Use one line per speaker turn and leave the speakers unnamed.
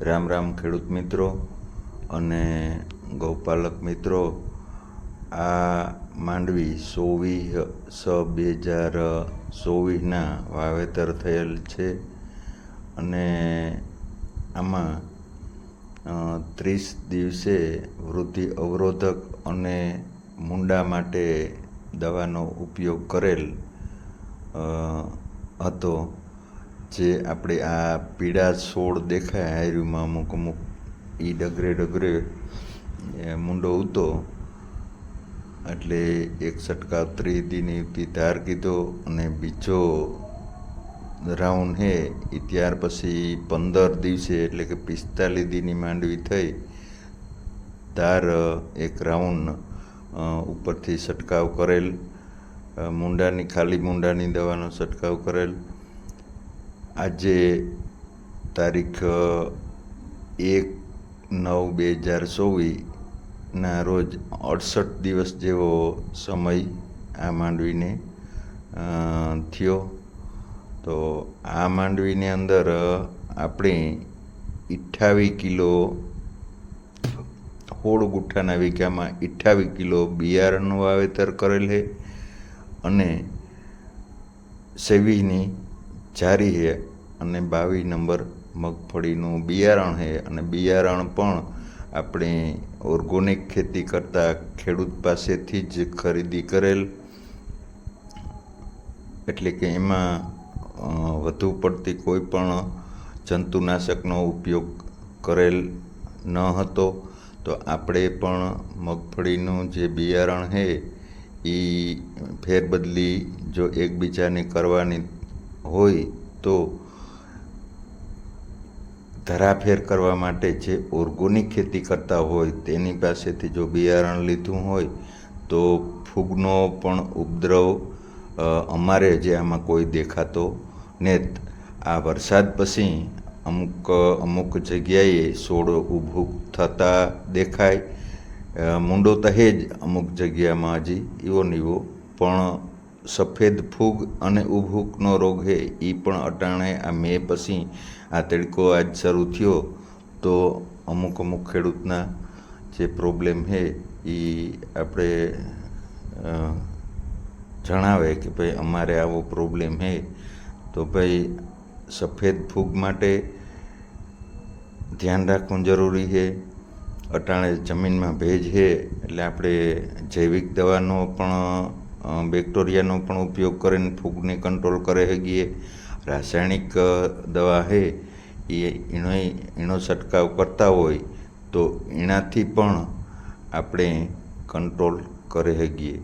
રામ રામ ખેડૂત મિત્રો અને ગૌપાલક મિત્રો, આ માંડવી સોવીસ સ બે હજાર ચોવીસના વાવેતર થયેલ છે અને આમાં ત્રીસ દિવસે વૃદ્ધિ અવરોધક અને મૂંડા માટે દવાનો ઉપયોગ કરેલ હતો. જે આપણે આ પીળા છોડ દેખાય હાયરીમાં અમુક અમુક એ ડગરે ડગરે મુંડો ઉતો. એટલે એક સટકા ત્રીસ દિનથી ધાર કીધો અને બીજો રાઉન્ડ હે એ ત્યાર પછી પંદર દિવસે એટલે કે પિસ્તાલીસ દીની માંડવી થઈ. તાર એક રાઉન્ડ ઉપરથી છંટકાવ કરેલ મૂંડાની, ખાલી મૂંડાની દવાનો છંટકાવ કરેલ. આજે તારીખ એક નવ બે હજાર ચોવીસના રોજ અડસઠ દિવસ જેવો સમય આ માંડવીને થયો. તો આ માંડવીની અંદર આપણે અઠ્ઠાવીસ કિલો હોળ ગુઠ્ઠાના વીઘામાં અઠ્ઠાવીસ કિલો બિયારણનું વાવેતર કરેલ છે. અને સેવીની જારી છે અને બાવીસ નંબર મગફળીનું બિયારણ છે અને બિયારણ પણ આપણે ઓર્ગોનિક ખેતી કરતાં ખેડૂત પાસેથી જ ખરીદી કરેલ. એટલે કે એમાં વધુ પડતી કોઈ પણ જંતુનાશકનો ઉપયોગ કરેલ ન હતો. તો આપણે પણ મગફળીનું જે બિયારણ છે એ ફેરબદલી જો એકબીજાની કરવાની હોય તો ધરાફેર કરવા માટે જે ઓર્ગોનિક ખેતી કરતા હોય તેની પાસેથી જો બિયારણ લીધું હોય તો ફૂગનો પણ ઉપદ્રવ અમારે જે આમાં કોઈ દેખાતો ને આ વરસાદ પછી અમુક અમુક જગ્યાએ છોડ ઊભું થતા દેખાય. મૂંડો તો જ અમુક જગ્યામાં હજી એવો નીવો પણ સફેદ ફૂગ અને ઉભૂકનો રોગ છે એ પણ અટાણે આ મે પછી આ તડકો આજ શરૂ થયો. તો અમુક અમુક ખેડૂતના જે પ્રોબ્લેમ છે એ આપણે જણાવે કે ભાઈ અમારે આવો પ્રોબ્લેમ છે તો ભાઈ સફેદ ફૂગ માટે ધ્યાન રાખવું જરૂરી છે અટાણે જમીનમાં ભેજ છે એટલે આપણે જૈવિક દવાનો પણ બેક્ટેરિયાનો પણ ઉપયોગ કરીને ફૂગને કંટ્રોલ કરે હગીએ રાસાયણિક દવા છે એ એનો એનો છંટકાવ કરતા હોય તો એનાથી પણ આપણે કંટ્રોલ કરી શકીએ